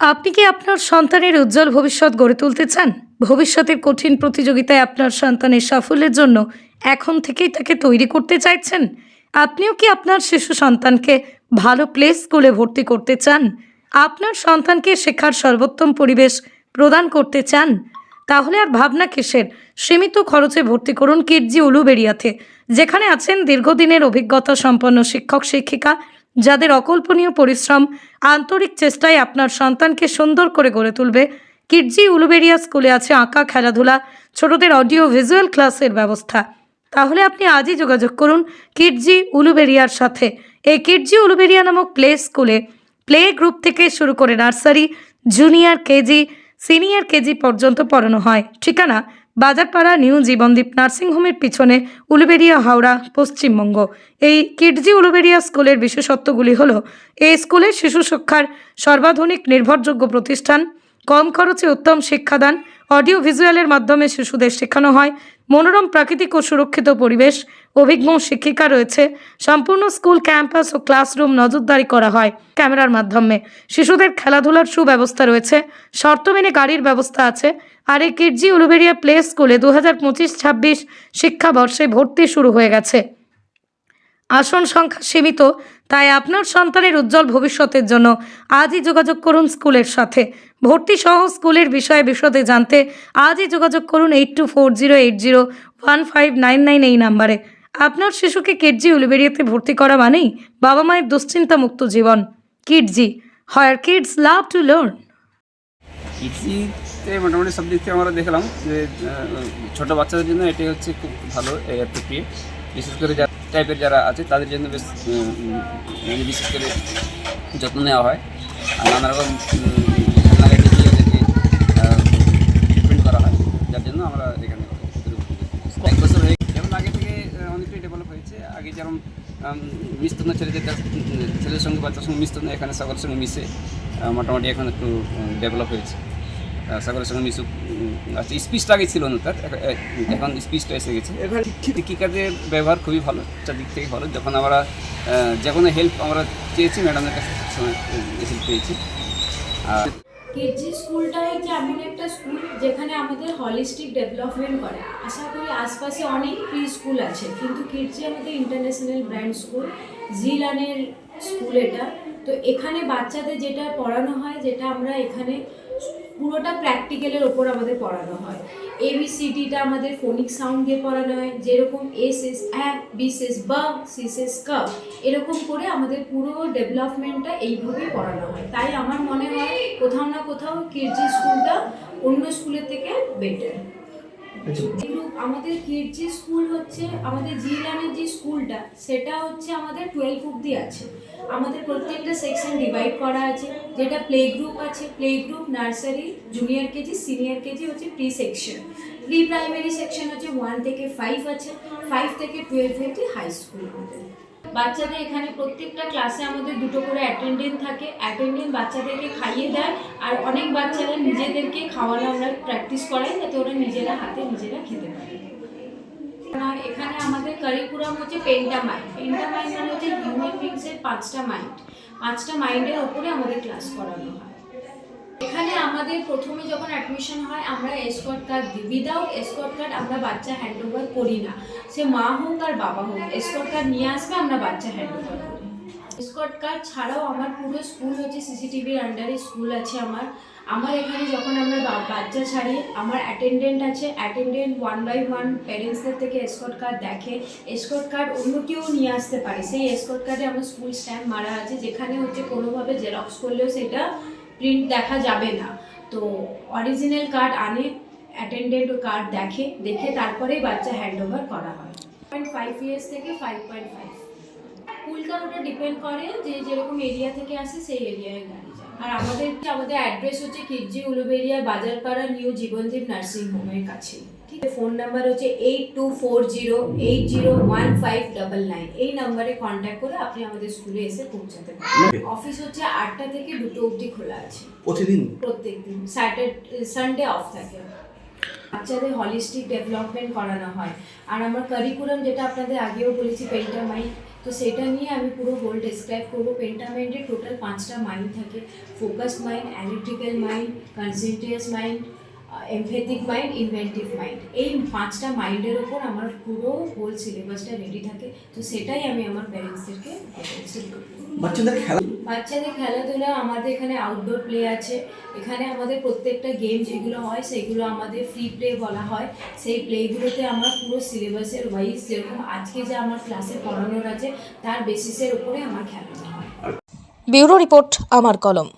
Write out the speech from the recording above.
আপনি কি আপনার সন্তানের উজ্জ্বল ভবিষ্যৎ গড়ে তুলতে চান? ভবিষ্যতের কঠিন প্রতিযোগিতায় আপনার সন্তানের সাফল্যের জন্য এখন থেকেই তাকে তৈরি করতে চাইছেন? আপনিও কি আপনার শিশু সন্তানকে ভালো প্লে স্কুলে ভর্তি করতে চান? আপনার সন্তানকে শেখার সর্বোত্তম পরিবেশ প্রদান করতে চান? তাহলে আর ভাবনা কিসের? সীমিত খরচে ভর্তি করুন কিডজি উলুবেড়িয়াতে, যেখানে আছেন দীর্ঘদিনের অভিজ্ঞতা সম্পন্ন শিক্ষক শিক্ষিকা যাদের অকল্পনীয় পরিশ্রম, আন্তরিক চেষ্টায় আপনার সন্তানকে সুন্দর করে গড়ে তুলবে। কিডজি উলুবেরিয়া স্কুলে আছে আঁকা, খেলাধুলা, ছোটদের অডিও ভিজুয়াল ক্লাসের ব্যবস্থা। তাহলে আপনি আজই যোগাযোগ করুন কিডজি উলুবেরিয়ার সাথে। এই কিডজি উলুবেরিয়া নামক প্লে স্কুলে প্লে গ্রুপ থেকে শুরু করে nursery, junior KG, senior KG পর্যন্ত পড়ানো হয়। ঠিকানা বাজারপাড়া নিউ জীবনদীপ নার্সিংহোমের পিছনে উলুবেরিয়া হাওড়া, পশ্চিমবঙ্গ। এই কিডজি উলুবেরিয়া স্কুলের বিশেষত্বগুলি হল, এই স্কুলের শিশু শিক্ষার সর্বাধুনিক নির্ভরযোগ্য প্রতিষ্ঠান, কম খরচে উত্তম শিক্ষাদান অডিও ভিজুয়ালের মাধ্যমে শিশুদের শেখানো হয়। মনোরম প্রাকৃতিক ও সুরক্ষিত পরিবেশ। অভিজ্ঞ শিক্ষিকা রয়েছে। সম্পূর্ণ স্কুল, ক্যাম্পাস ও ক্লাসরুম নজরদারি করা হয় ক্যামেরার মাধ্যমে। শিশুদের খেলাধুলার সুব্যবস্থা রয়েছে। শর্ত মেনে গাড়ির ব্যবস্থা আছে। আর এই কিডজি উলুবেরিয়া প্লে স্কুলে দু হাজার পঁচিশ ছাব্বিশ শিক্ষাবর্ষে ভর্তি শুরু হয়ে গেছে। আসন সংখ্যা সীমিত, তাই আপনার সন্তানের উজ্জ্বল ভবিষ্যতের জন্য আজই যোগাযোগ করুন স্কুলের সাথে। ভর্তি সহ স্কুলের বিষয়ে বিশদে জানতে আজই যোগাযোগ করুন eight two four zero eight zero one five nine nine এই নাম্বারে। আপনার শিশুকে কিডজি উলুবেরিয়াতে ভর্তি করা মানেই বাবা মায়ের দুশ্চিন্তা মুক্ত জীবন। Kidzee where kids love to learn ইজিতে মোটামুটি সব দিক থেকে আমরা দেখলাম যে ছোট বাচ্চাদের জন্য এটাই হচ্ছে খুব ভালো অ্যাপ্রোপ্রিয়েট বিশেষ করে টাইপের যারা আছে, তাদের জন্য বেশ মানে বিশেষ করে যত্ন নেওয়া হয়। আর নানা রকম ট্রিটমেন্ট করা হয়। যার জন্য আমরা এখানে বছর হয়ে যেমন আগে থেকে অনেকটাই ডেভেলপ হয়েছে। আগে না ছেলেদের ছেলের সঙ্গে বাচ্চার সঙ্গে মিশতো না এখানে সকলের সঙ্গে মিশে মোটামুটি এখন একটু ডেভেলপ হয়েছে। সকলের সঙ্গে মিশুক আচ্ছা স্পিচটা আগে ছিল না তার এখন স্পিচটা এসে গেছে। এবার শিক্ষিকাদের ব্যবহার খুবই ভালো চারদিক থেকে ভালো। যখন আমরা যে কোনো হেল্প আমরা চেয়েছি ম্যাডামের কাছে হেল্প পেয়েছি। আর কেজি স্কুলটা হচ্ছে এমন একটা স্কুল যেখানে আমাদের হলিস্টিক ডেভেলপমেন্ট করে। আশা করি আশপাশে অনেক প্রি স্কুল আছে কিন্তু কিডজি আমাদের ইন্টারন্যাশনাল ব্র্যান্ড স্কুল জিলানের স্কুল এটা। তো এখানে বাচ্চাদের যেটা পড়ানো হয় যেটা আমরা এখানে পুরোটা প্র্যাকটিক্যালের ওপর আমাদের পড়ানো হয়। এবিসিডিটা আমাদের ফোনিক সাউন্ড দিয়ে পড়ানো হয়, যেরকম এস এস অ্যাপ বি সেস বা সেস ক এরকম করে আমাদের পুরো ডেভেলপমেন্টটা এইভাবে পড়ানো হয়। তাই আমার মনে হয় কোথাও না কোথাও কিরজি স্কুলটা অন্য স্কুলের থেকে বেটার গ্রুপ আমাদের যে স্কুল হচ্ছে, আমাদের জিলানের যে স্কুলটা সেটা হচ্ছে আমাদের টুয়েলভ অব্দি আছে। আমাদের প্রত্যেকটা সেকশন ডিভাইড করা আছে। যেটা প্লে গ্রুপ আছে play group nursery junior KG senior KG হচ্ছে pre section pre primary section হচ্ছে ওয়ান থেকে ফাইভ আছে। ফাইভ থেকে টুয়েলভ অব্দি হাই স্কুল আমাদের। বাচ্চাদের এখানে প্রত্যেকটা ক্লাসে আমাদের দুটো করে অ্যাটেন্ডেন্ট থাকে। অ্যাটেন্ডেন্ট বাচ্চাদেরকে খাইয়ে দেয় আর অনেক বাচ্চারা নিজেদেরকে খাওয়ানো আমরা প্র্যাকটিস করাই যাতে ওরা নিজেরা হাতে নিজেরা খেতে পারে। এখানে আমাদের কারিকুরাম হচ্ছে পেন্টা মাইন্ড পেন্টা মাইন্ড মানে হচ্ছে হিউম্যান বিংসের পাঁচটা মাইন্ড পাঁচটা মাইন্ডের ওপরে আমাদের ক্লাস করানো হয়। এখানে আমাদের প্রথমে যখন অ্যাডমিশন হয়, আমরা এসকর্ট কার্ড দিই। উইদাউট এসকর্ট কার্ড আমরা বাচ্চা হ্যান্ড ওভার করি না। সে মা হোক আর বাবা হোক এসকর্ট কার্ড নিয়ে আসবে, আমরা বাচ্চা হ্যান্ড ওভার করি। এসকর্ট কার্ড ছাড়াও আমার পুরো স্কুল হচ্ছে সিসিটিভির আন্ডারে স্কুল আছে আমার। আমার এখানে যখন আমরা বাচ্চা ছাড়ি, আমার অ্যাটেন্ডেন্ট আছে। অ্যাটেন্ডেন্ট ওয়ান বাই ওয়ান প্যারেন্টসদের থেকে এসকর্ট কার্ড দেখে। এসকর্ট কার্ড অন্য কেউ নিয়ে আসতে পারে। সেই এসকর্ট কার্ডে আমার স্কুল স্ট্যাম্প মারা আছে, যেখানে হচ্ছে কোনোভাবে জেরক্স করলেও সেটা প্রিন্ট দেখা যাবে না। তো অরিজিনাল কার্ড আনে অ্যাটেন্ডেন্ট কার্ড দেখে দেখে তারপরেই বাচ্চা হ্যান্ড ওভার করা হয়। পয়েন্ট ফাইভ ইয়ার্স থেকে ফাইভ পয়েন্ট ফাইভ ওটা ডিপেন্ড করে যে যেরকম এরিয়া থেকে আসে সেই এরিয়ায় গাড়ি যায়। আর আমাদের আমাদের অ্যাড্রেস হচ্ছে Kidzee Uluberia Bazarpara new Jibandeep nursing হোমের কাছে। ফোন নাম্বার হচ্ছে eight two four zero eight zero one five double nine এই নাম্বারে কন্ট্যাক্ট করে আপনি আমাদের স্কুলে এসে পৌঁছাতে পারেন। অফিস হচ্ছে আটটা থেকে দুটো অবধি খোলা আছে। প্রতিদিন? প্রত্যেক দিন স্যাটারডে সানডে অফ থাকে। বাচ্চাদের হলিস্টিক ডেভেলপমেন্ট করানো হয়। আর আমার কারিকুলাম যেটা আপনাদের আগেও বলেছি পেন্টামাইট তো তো সেটা নিয়ে আমি পুরো হোল ডেসক্রাইব করব। পেন্টামেন্টে টোটাল পাঁচটা মাইন্ড থাকে। Focused mind analytical mind conscientious mind empathic mind inventive mind এই পাঁচটা মাইন্ডের ওপর আমার পুরো হোল সিলেবাসটা রেডি থাকে তো সেটাই আমি আমার প্যারেন্টসদেরকে বাচ্চাদের খেলা বাচ্চাদের খেলাধুলা আমাদের এখানে আউটডোর প্লে আছে। এখানে আমাদের প্রত্যেকটা গেম যেগুলো হয় সেগুলো আমাদের ফ্রি প্লে বলা হয়। সেই প্লেগুলোতে আমরা পুরো সিলেবাসের ওয়াইজ যেরকম আজকে যে আমার ক্লাসে পড়ানোর আছে তার বেসিসের উপরে আমার খেলানো হয়। ব্যুরো রিপোর্ট আমার কলম।